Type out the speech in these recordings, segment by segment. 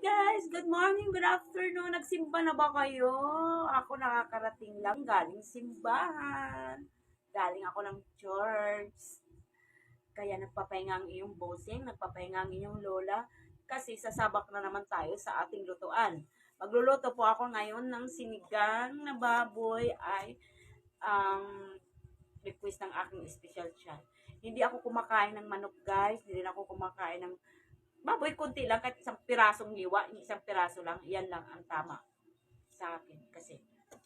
guys! Good morning, good afternoon. Nagsimba na ba kayo? Ako nakakarating lang galing simbahan. Galing ako ng church. Kaya nagpapahinga ang iyong bossing, nagpapahinga ang iyong lola. Kasi sasabak na naman tayo sa ating lutuan. Magluluto po ako ngayon ng sinigang na baboy ay ang request ng aking special child. Hindi ako kumakain ng manok guys, hindi rin ako kumakain ng baboy konti lang kahit isang pirasong hiwa, isang piraso lang, yan lang ang tama sa akin kasi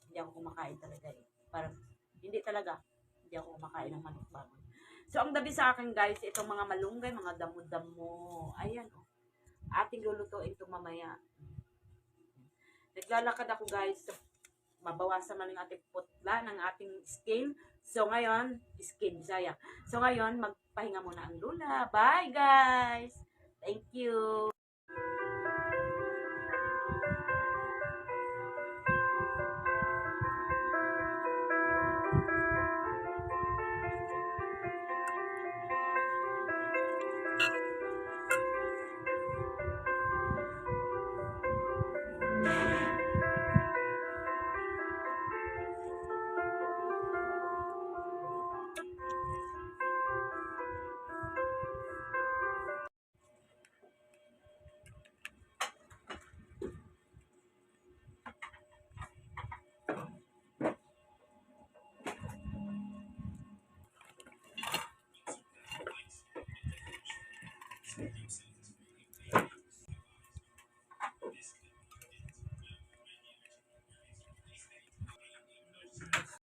hindi ako kumakain talaga eh. Parang hindi talaga hindi ako kumakain ng manok baboy. So ang dabi sa akin guys, itong mga malunggay, mga damo-damo. Ayan oh. Ating lulutuin ito mamaya. Naglalakad ako guys. So, mabawasan man ang ating putla ng ating skin. So ngayon, skin, saya. So ngayon, magpahinga muna ang lula. Bye guys! Thank you.